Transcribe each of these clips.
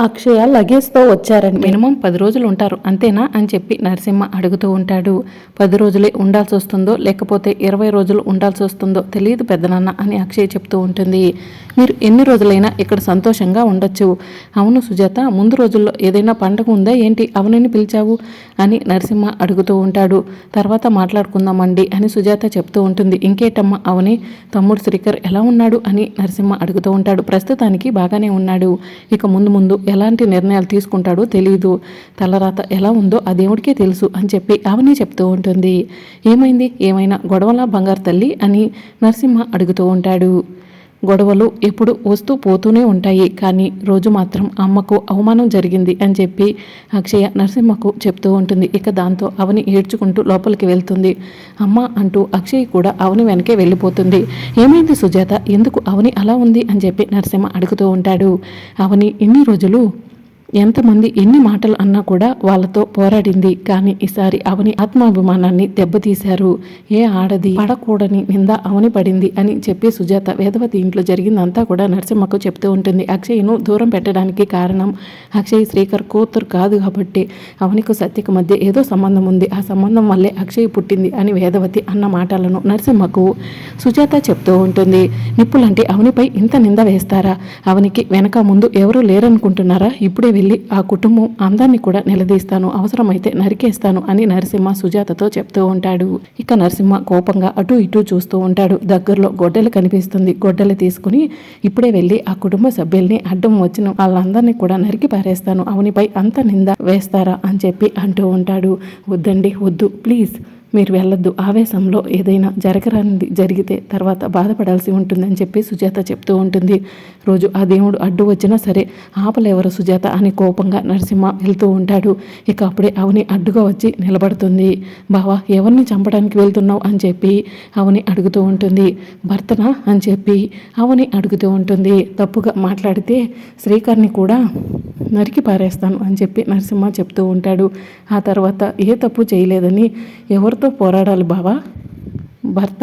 అక్షయ లగేజ్తో వచ్చారండి. మినిమం పది రోజులు ఉంటారు అంతేనా అని చెప్పి నరసింహ అడుగుతూ ఉంటాడు. పది రోజులే ఉండాల్సి వస్తుందో లేకపోతే ఇరవై రోజులు ఉండాల్సి వస్తుందో తెలియదు పెద్దనాన్న అని అక్షయ్ చెప్తూ ఉంటుంది. మీరు ఎన్ని రోజులైనా ఇక్కడ సంతోషంగా ఉండొచ్చు. అవును సుజాత ముందు రోజుల్లో ఏదైనా పండగ ఉందా? ఏంటి? అవునని పిలిచావు అని నరసింహ అడుగుతూ ఉంటాడు. తర్వాత మాట్లాడుకుందామండి అని సుజాత చెప్తూ ఉంటుంది. ఇంకేటమ్మా అవని? తమ్ముడు శ్రీకర్ ఎలా ఉన్నాడు? అని నరసింహ అడుగుతూ ఉంటాడు. ప్రస్తుతానికి బాగానే ఉన్నాడు. ఇక ముందు ముందు ఎలాంటి నిర్ణయాలు తీసుకుంటాడో తెలియదు తలరాత ఎలా ఉందో ఆ దేవుడికే తెలుసు అని చెప్పి అవని చెప్తూ ఉంటుంది. ఏమైంది? ఏమైనా గొడవలా బంగారు తల్లి అని నరసింహ అడుగుతూ ఉంటాడు. గొడవలు ఎప్పుడు వస్తూ పోతూనే ఉంటాయి. కానీ రోజు మాత్రం అమ్మకు అవమానం జరిగింది అని చెప్పి అక్షయ నరసింహకు చెప్తూ ఉంటుంది. ఇక దాంతో అవని ఏడ్చుకుంటూ లోపలికి వెళ్తుంది. అమ్మ అంటూ అక్షయ్ కూడా అవని వెనకే వెళ్ళిపోతుంది. ఏమైంది సుజాత? ఎందుకు అవని అలా ఉంది? అని చెప్పి నరసింహ అడుగుతూ ఉంటాడు. అవని ఇన్ని రోజులు ఎంతమంది ఎన్ని మాటలు అన్నా కూడా వాళ్ళతో పోరాడింది. కానీ ఈసారి అవని ఆత్మాభిమానాన్ని దెబ్బతీశారు. ఏ ఆడది పడకూడని నింద అవని పడింది అని చెప్పి సుజాత వేదవతి ఇంట్లో జరిగిందంతా కూడా నరసింహకు చెప్తూ ఉంటుంది. అక్షయ్ను దూరం పెట్టడానికి కారణం అక్షయ్ శ్రీకర్ కూతురు కాదు కాబట్టి అవనికి సత్యకు మధ్య ఏదో సంబంధం ఉంది. ఆ సంబంధం వల్లే అక్షయ్ పుట్టింది అని వేదవతి అన్న మాటలను నరసింహకు సుజాత చెప్తూ ఉంటుంది. నిప్పులంటే అవనిపై ఇంత నింద వేస్తారా? అవనికి వెనక ముందు ఎవరూ లేరనుకుంటున్నారా? ఇప్పుడే వెళ్ళి ఆ కుటుంబం అందాన్ని కూడా నిలదీస్తాను అవసరమైతే నరికేస్తాను అని నరసింహ సుజాతతో చెప్తూ ఉంటాడు. ఇక నరసింహ కోపంగా అటు ఇటు చూస్తూ ఉంటాడు. దగ్గరలో గొడ్డలు కనిపిస్తుంది. గొడ్డలు తీసుకుని ఇప్పుడే వెళ్ళి ఆ కుటుంబ సభ్యుల్ని అడ్డం వచ్చిన వాళ్ళందరినీ కూడా నరికి పారేస్తాను. అవనిపై అంత నింద వేస్తారా అని చెప్పి అంటూ ఉంటాడు. వద్దండి వద్దు ప్లీజ్. మీరు వెళ్ళొద్దు. ఆవేశంలో ఏదైనా జరగరానిది జరిగితే తర్వాత బాధపడాల్సి ఉంటుందని చెప్పి సుజాత చెప్తూ ఉంటుంది. రోజు ఆ దేవుడు అడ్డు వచ్చినా సరే ఆపలేవరు సుజాత అని కోపంగా నరసింహ వెళ్తూ ఉంటాడు. ఇక అప్పుడే అవని అడ్డుగా వచ్చి నిలబడుతుంది. బావా ఎవరిని చంపడానికి వెళ్తున్నావు అని చెప్పి అవని అడుగుతూ ఉంటుంది. భర్తనా అని చెప్పి అవని అడుగుతూ ఉంటుంది. తప్పుగా మాట్లాడితే శ్రీకర్ని కూడా నరికి పారేస్తాను అని చెప్పి నరసింహ చెప్తూ ఉంటాడు. ఆ తర్వాత ఏ తప్పు చేయలేదని ఎవరు ఎవరితో పోరాడాలి బావా. భర్త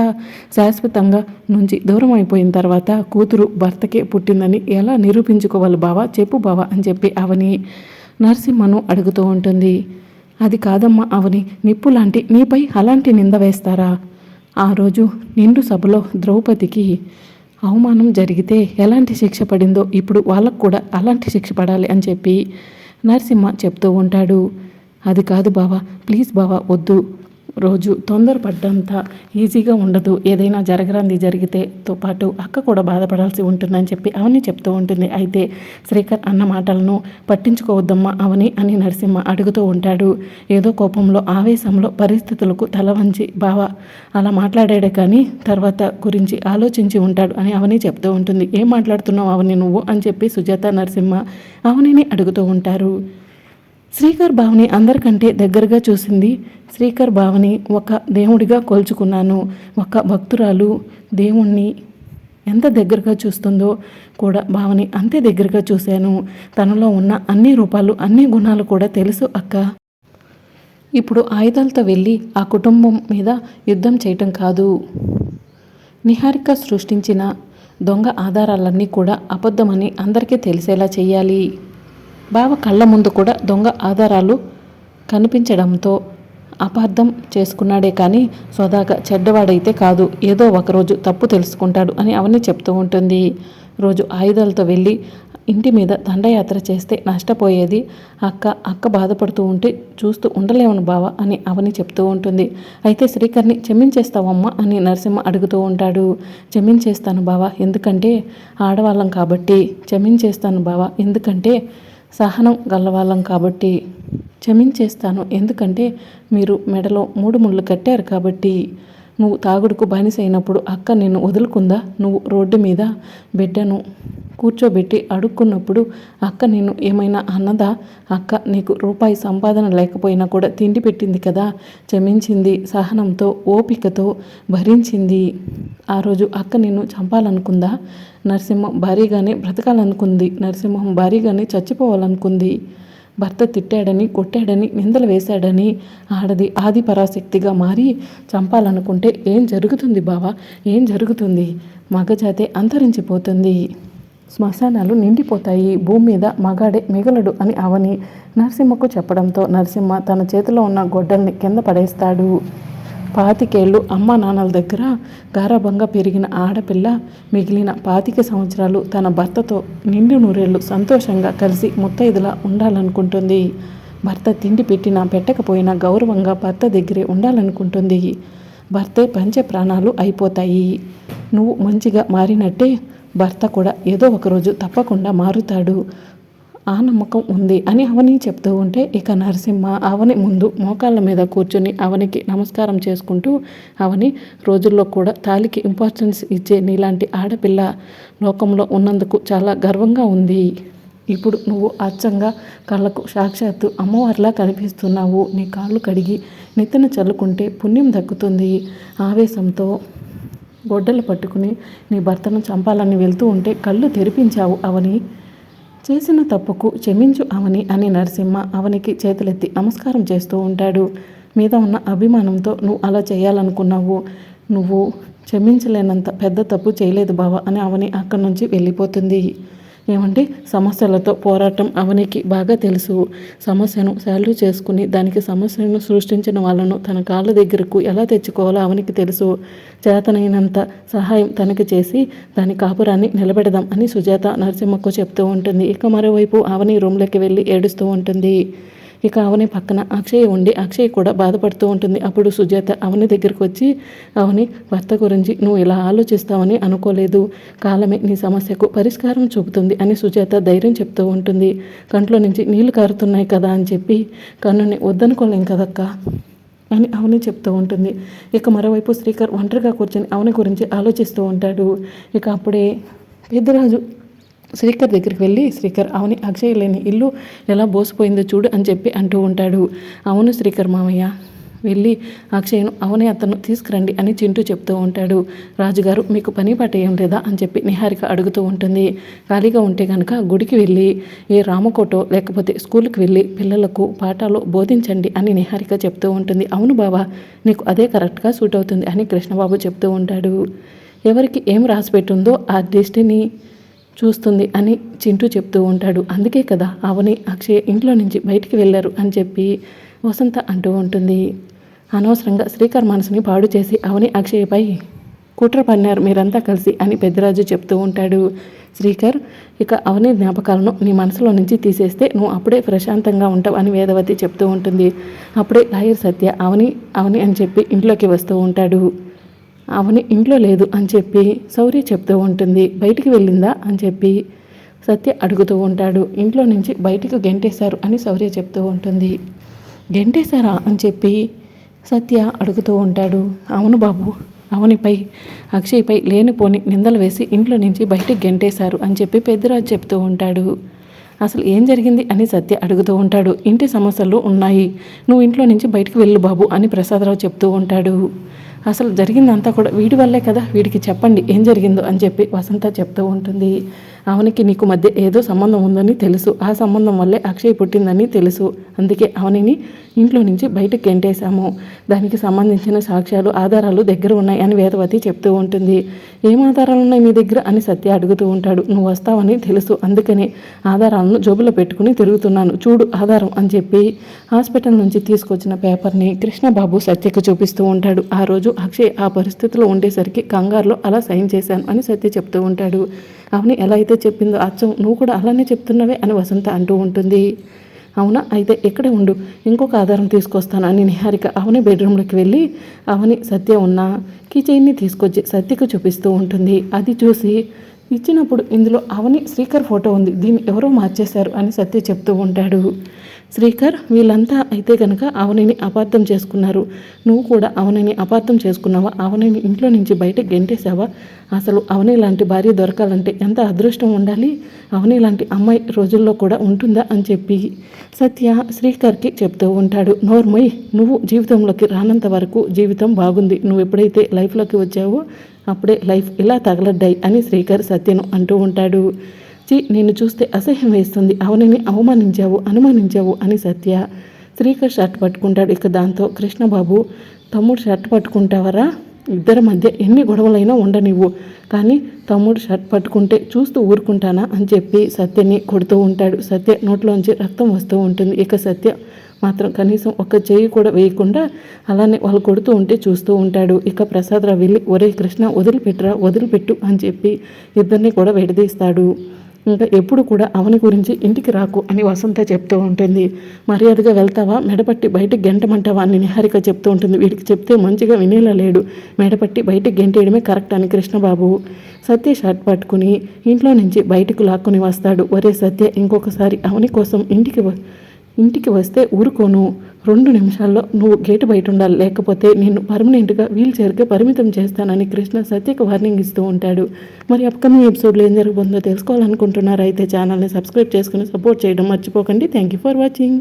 శాశ్వతంగా నుంచి దూరం అయిపోయిన తర్వాత కూతురు భర్తకే పుట్టిందని ఎలా నిరూపించుకోవాలి బావా? చెప్పు బావా అని చెప్పి అవని నరసింహను అడుగుతూ ఉంటుంది. అది కాదమ్మా అవని నిప్పు లాంటి నీపై అలాంటి నింద వేస్తారా? ఆ రోజు నిండు సభలో ద్రౌపదికి అవమానం జరిగితే ఎలాంటి శిక్ష పడిందో ఇప్పుడు వాళ్ళకు కూడా అలాంటి శిక్ష పడాలి అని చెప్పి నరసింహ చెప్తూ ఉంటాడు. అది కాదు బావా ప్లీజ్ బావా వద్దు. రోజు తొందరపడ్డంత ఈజీగా ఉండదు. ఏదైనా జరగరాంది జరిగితే తో పాటు అక్క కూడా బాధపడాల్సి ఉంటుందని చెప్పి అవని చెప్తూ ఉంటుంది. అయితే శ్రీకర్ అన్న మాటలను పట్టించుకోవద్దమ్మా అవని అని నరసింహ అడుగుతూ ఉంటాడు. ఏదో కోపంలో ఆవేశంలో పరిస్థితులకు తల వంచి బావ అలా మాట్లాడాడే కానీ తర్వాత గురించి ఆలోచించి ఉంటాడు అని అవని చెప్తూ ఉంటుంది. ఏం మాట్లాడుతున్నావు అవని నువ్వు? అని చెప్పి సుజాత నరసింహ అవనిని అడుగుతూ ఉంటారు. శ్రీకర్ బావని అందరికంటే దగ్గరగా చూసింది. శ్రీకర్ బావని ఒక దేవుడిగా కొల్చుకున్నాను. ఒక భక్తురాలు. దేవుణ్ణి ఎంత దగ్గరగా చూస్తుందో కూడా భావని అంతే దగ్గరగా చూశాను. తనలో ఉన్న అన్ని రూపాలు అన్ని గుణాలు కూడా తెలుసు అక్క. ఇప్పుడు ఆయుధాలతో వెళ్ళి ఆ కుటుంబం మీద యుద్ధం చేయటం కాదు. నిహారిక సృష్టించిన దొంగ ఆధారాలన్నీ కూడా అబద్ధమని అందరికీ తెలిసేలా చేయాలి బావ కళ్ళ ముందు కూడా దొంగ ఆధారాలు కనిపించడంతో అపార్థం చేసుకున్నాడే కానీ స్వదాగా చెడ్డవాడైతే కాదు. ఏదో ఒకరోజు తప్పు తెలుసుకుంటాడు అని అవన్నీ చెప్తూ ఉంటుంది. రోజు ఆయుధాలతో వెళ్ళి ఇంటి మీద దండయాత్ర చేస్తే నష్టపోయేది అక్క. అక్క బాధపడుతూ ఉంటే చూస్తూ ఉండలేమను బావ అని అవని చెప్తూ ఉంటుంది. అయితే శ్రీకర్ని క్షమించేస్తావమ్మా అని నరసింహ అడుగుతూ ఉంటాడు. క్షమించేస్తాను బావ ఎందుకంటే ఆడవాళ్ళం కాబట్టి. క్షమించేస్తాను బావ ఎందుకంటే సహనం గలవాళ్ళం కాబట్టి క్షమించేస్తాను. ఎందుకంటే మీరు మెడలో మూడు ముళ్ళు కట్టారు కాబట్టి నువ్వు తాగుడుకు బానిసైనప్పుడు అక్క నిన్ను వదులుకుందా? నువ్వు రోడ్డు మీద బిడ్డను కూర్చోబెట్టి అడుక్కున్నప్పుడు అక్క నిన్ను ఏమైనా అన్నదా? అక్క నీకు రూపాయి సంపాదన లేకపోయినా కూడా తిండి పెట్టింది కదా? క్షమించింది సహనంతో ఓపికతో భరించింది. ఆ రోజు అక్క నిన్ను చంపాలనుకుందా? నరసింహం భారీగానే బ్రతకాలనుకుంది. నరసింహం భారీగానే చచ్చిపోవాలనుకుంది. భర్త తిట్టాడని కొట్టాడని నిందలు వేశాడని ఆడది ఆది పరాశక్తిగా మారి చంపాలనుకుంటే ఏం జరుగుతుంది బావా? ఏం జరుగుతుంది? మగజాతే అంతరించిపోతుంది. శ్మశానాలు నిండిపోతాయి. భూమి మీద మగాడే మిగలడు అని అవని నరసింహకు చెప్పడంతో నరసింహ తన చేతిలో ఉన్న గొడ్డల్ని కింద పడేస్తాడు. పాతికేళ్ళు అమ్మ నాన్నల దగ్గర గారభంగా పెరిగిన ఆడపిల్ల మిగిలిన పాతిక సంవత్సరాలు తన భర్తతో నిండు నూరేళ్ళు సంతోషంగా కలిసి ముత్తైదులా ఉండాలనుకుంటుంది. భర్త తిండి పెట్టినా పెట్టకపోయినా గౌరవంగా భర్త దగ్గరే ఉండాలనుకుంటుంది. భర్తే పంచ ప్రాణాలు అయిపోతాయి. నువ్వు మంచిగా మారినట్టే భర్త కూడా ఏదో ఒకరోజు తప్పకుండా మారుతాడు. ఆ నమ్మకం ఉంది అని అవని చెప్తూ ఉంటే ఇక నరసింహ అవని ముందు మోకాళ్ళ మీద కూర్చొని అవనికి నమస్కారం చేసుకుంటూ అవని రోజుల్లో కూడా తాలికి ఇంపార్టెన్స్ ఇచ్చే నీలాంటి ఆడపిల్ల లోకంలో ఉన్నందుకు చాలా గర్వంగా ఉంది. ఇప్పుడు నువ్వు అచ్చంగా కళ్ళకు సాక్షాత్తు అమ్మవారిలా కనిపిస్తున్నావు. నీ కాళ్ళు కడిగి నెత్తిన చల్లుకుంటే పుణ్యం దక్కుతుంది. ఆవేశంతో గొడ్డలు పట్టుకుని నీ భర్తను చంపాలని వెళ్తూ ఉంటే కళ్ళు తెరిపించావు అవని. చేసిన తప్పుకు క్షమించు అవని అని నరసింహ అవనికి చేతులెత్తి నమస్కారం చేస్తూ ఉంటాడు. మీద ఉన్న అభిమానంతో నువ్వు అలా చేయాలనుకున్నావు. నువ్వు క్షమించలేనంత పెద్ద తప్పు చేయలేదు బావ అని అవని అక్కడి నుంచి వెళ్ళిపోతుంది. ఏమంటే సమస్యలతో పోరాటం అవనికి బాగా తెలుసు. సమస్యను సాల్వ్ చేసుకుని దానికి సమస్యను సృష్టించిన వాళ్ళను తన కాళ్ళ దగ్గరకు ఎలా తెచ్చుకోవాలో అవనికి తెలుసు. చేతనైనంత సహాయం తనకి చేసి దాని కాపురాన్ని నిలబెడదాం అని సుజాత నరసింహకు చెప్తూ ఉంటుంది. ఇక మరోవైపు అవని రూమ్లోకి వెళ్ళి ఏడుస్తూ ఉంటుంది. ఇక అవని పక్కన అక్షయ్ ఉండి అక్షయ్ కూడా బాధపడుతూ ఉంటుంది. అప్పుడు సుజాత అవని దగ్గరికి వచ్చి అవని భర్త గురించి నువ్వు ఇలా ఆలోచిస్తావని అనుకోలేదు. కాలమే నీ సమస్యకు పరిష్కారం చూపుతుంది అని సుజాత ధైర్యం చెప్తూ ఉంటుంది. కంట్లో నుంచి నీళ్ళు కారుతున్నాయి కదా అని చెప్పి కన్నుని వద్దనుకోలేం కదక్క అని అవని చెప్తూ ఉంటుంది. ఇక మరోవైపు శ్రీకర్ ఒంటరిగా కూర్చొని అవని గురించి ఆలోచిస్తూ ఉంటాడు. ఇక అప్పుడే పెద్దరాజు శ్రీకర్ దగ్గరికి వెళ్ళి శ్రీకర్ అవుని అక్షయ్ లేని ఇల్లు ఎలా బోసిపోయిందో చూడు అని చెప్పి అంటూ ఉంటాడు. అవును శ్రీకర్ మామయ్య. వెళ్ళి అక్షయ్ను అవనే అతను తీసుకురండి అని చింటూ చెప్తూ ఉంటాడు. రాజుగారు మీకు పని పాట ఏం లేదా అని చెప్పి నిహారిక అడుగుతూ ఉంటుంది. ఖాళీగా ఉంటే కనుక గుడికి వెళ్ళి ఏ రామకోటో లేకపోతే స్కూల్కి వెళ్ళి పిల్లలకు పాఠాలు బోధించండి అని నిహారిక చెప్తూ ఉంటుంది. అవును బాబా నీకు అదే కరెక్ట్గా సూట్ అవుతుంది అని కృష్ణబాబు చెప్తూ ఉంటాడు. ఎవరికి ఏం రాసి పెట్టుందో ఆ దృష్టిని చూస్తుంది అని చింటూ చెప్తూ ఉంటాడు. అందుకే కదా అవని అక్షయ్ ఇంట్లో నుంచి బయటికి వెళ్ళారు అని చెప్పి వసంత అంటూ ఉంటుంది. అనవసరంగా శ్రీకర్ మనసుని పాడు చేసి అవని అక్షయ్పై కుట్ర పన్నారు మీరంతా కలిసి అని పెద్దరాజు చెప్తూ ఉంటాడు. శ్రీకర్ ఇక అవని జ్ఞాపకాలను నీ మనసులో నుంచి తీసేస్తే నువ్వు అప్పుడే ప్రశాంతంగా ఉంటావు అని వేదవతి చెప్తూ ఉంటుంది. అప్పుడే లాయర్ సత్య అవని అవని అని చెప్పి ఇంట్లోకి వస్తూ ఉంటాడు. అవని ఇంట్లో లేదు అని చెప్పి శౌర్య చెప్తూ ఉంటుంది. బయటికి వెళ్ళిందా? అని చెప్పి సత్య అడుగుతూ ఉంటాడు. ఇంట్లో నుంచి బయటకు గెంటేశారు అని శౌర్య చెప్తూ ఉంటుంది. గెంటేశారా? అని చెప్పి సత్య అడుగుతూ ఉంటాడు. అవును బాబు అవనిపై అక్షయ్పై లేనిపోని నిందలు వేసి ఇంట్లో నుంచి బయటకు గెంటేశారు అని చెప్పి పెద్దరాజు చెప్తూ ఉంటాడు. అసలు ఏం జరిగింది? అని సత్య అడుగుతూ ఉంటాడు. ఇంటి సమస్యలు ఉన్నాయి. నువ్వు ఇంట్లో నుంచి బయటకు వెళ్ళు బాబు అని ప్రసాదరావు చెప్తూ ఉంటాడు. అసలు జరిగిందంతా కూడా వీడి వల్లే కదా వీడికి చెప్పండి ఏం జరిగిందో అని చెప్పి వసంత చెప్తూ ఉంటుంది. అవనికి నీకు మధ్య ఏదో సంబంధం ఉందని తెలుసు. ఆ సంబంధం వల్లే అక్షయ్ పుట్టిందని తెలుసు. అందుకే అవనిని ఇంట్లో నుంచి బయటకు గెంటేశాము. దానికి సంబంధించిన సాక్ష్యాలు ఆధారాలు దగ్గర ఉన్నాయి అని వేదవతి చెప్తూ ఉంటుంది. ఏం ఆధారాలు ఉన్నాయి మీ దగ్గర అని సత్య అడుగుతూ ఉంటాడు. నువ్వు వస్తావని తెలుసు. అందుకని ఆధారాలను జోబులో పెట్టుకుని తిరుగుతున్నాను. చూడు ఆధారం అని చెప్పి హాస్పిటల్ నుంచి తీసుకొచ్చిన పేపర్ని కృష్ణబాబు సత్యకు చూపిస్తూ ఉంటాడు. ఆ రోజు అక్షయ్ ఆ పరిస్థితిలో ఉండేసరికి కంగారులో అలా సైన్ చేశాను అని సత్య చెప్తూ ఉంటాడు. అవును ఎలా అయితే చెప్పిందో అచ్చం నువ్వు కూడా అలానే చెప్తున్నావే అని వసంత అంటూ ఉంటుంది. అవునా? అయితే ఇక్కడే ఉండు. ఇంకొక ఆధారం తీసుకొస్తాను అని నిహారిక అవని బెడ్రూమ్లోకి వెళ్ళి అవని సత్య ఉన్న కిచెన్ని తీసుకొచ్చి సత్యకు చూపిస్తూ ఉంటుంది. అది చూసి ఇచ్చినప్పుడు ఇందులో అవని శ్రీకర్ ఫోటో ఉంది. దీన్ని ఎవరో మార్చేశారు అని సత్య చెప్తూ ఉంటాడు. శ్రీకర్ వీళ్ళంతా అయితే కనుక అవనిని అపార్థం చేసుకున్నారు. నువ్వు కూడా అవనిని అపార్థం చేసుకున్నావా? అవనిని ఇంట్లో నుంచి బయటకు గెంటేశావా? అసలు అవని లాంటి భార్య దొరకాలంటే ఎంత అదృష్టం ఉండాలి? అవని లాంటి అమ్మాయి రోజుల్లో కూడా ఉంటుందా అని చెప్పి సత్య శ్రీకర్కి చెప్తూ ఉంటాడు. నోర్మయ్ నువ్వు జీవితంలోకి రానంత వరకు జీవితం బాగుంది. నువ్వు ఎప్పుడైతే లైఫ్లోకి వచ్చావో అప్పుడే లైఫ్ ఇలా తగలడ్డాయి అని శ్రీకర్ సత్యను అంటూ ఉంటాడు. చీ నిన్ను చూస్తే అసహ్యం వేస్తుంది. అవనిని అవమానించావు అనుమానించావు అని సత్య. శ్రీకర్ షర్ట్ పట్టుకుంటాడు. ఇక దాంతో కృష్ణబాబు తమ్ముడు షర్ట్ పట్టుకుంటావరా? ఇద్దరి మధ్య ఎన్ని గొడవలైనా ఉండనివ్వు. కానీ తమ్ముడు షర్ట్ పట్టుకుంటే చూస్తూ ఊరుకుంటానా? అని చెప్పి సత్యని కొడుతూ ఉంటాడు. సత్య నోట్లోంచి రక్తం వస్తూ ఉంటుంది. ఇక సత్య మాత్రం కనీసం ఒక్క చెయ్యి కూడా వేయకుండా అలానే వాళ్ళు కొడుతూ ఉంటే చూస్తూ ఉంటాడు. ఇక ప్రసాదరావు వెళ్ళి ఒరే కృష్ణ వదిలిపెట్టురా వదిలిపెట్టు అని చెప్పి ఇద్దరిని కూడా విడదీస్తాడు. ఇంకా ఎప్పుడు కూడా అవని గురించి ఇంటికి రాకు అని వసంత చెప్తూ ఉంటుంది. మర్యాదగా వెళ్తావా? మెడపట్టి బయటకు గెంటమంటావా? అని నిహారిక చెప్తూ ఉంటుంది. వీడికి చెప్తే మంచిగా వినేలా లేడు. మెడపట్టి బయటకు గెంటేయడమే కరెక్ట్ అని కృష్ణబాబు సత్య షర్ట్ పట్టుకుని ఇంట్లో నుంచి బయటకు లాక్కుని వస్తాడు. ఒరే సత్య ఇంకొకసారి అవని కోసం ఇంటికి వ- ఇంటికి వస్తే ఊరుకోను. రెండు నిమిషాల్లో నువ్వు గేటు బయట ఉండాలి లేకపోతే నేను పర్మనెంట్గా వీల్ చైర్కే పరిమితం చేస్తానని కృష్ణ సత్యకు వార్నింగ్ ఇస్తూ ఉంటాడు. మరి అప్కమింగ్ ఎపిసోడ్లో ఏం జరగబోతుందో తెలుసుకోవాలనుకుంటున్నారు అయితే ఛానల్ని సబ్స్క్రైబ్ చేసుకుని సపోర్ట్ చేయడం మర్చిపోకండి. Thank you for watching.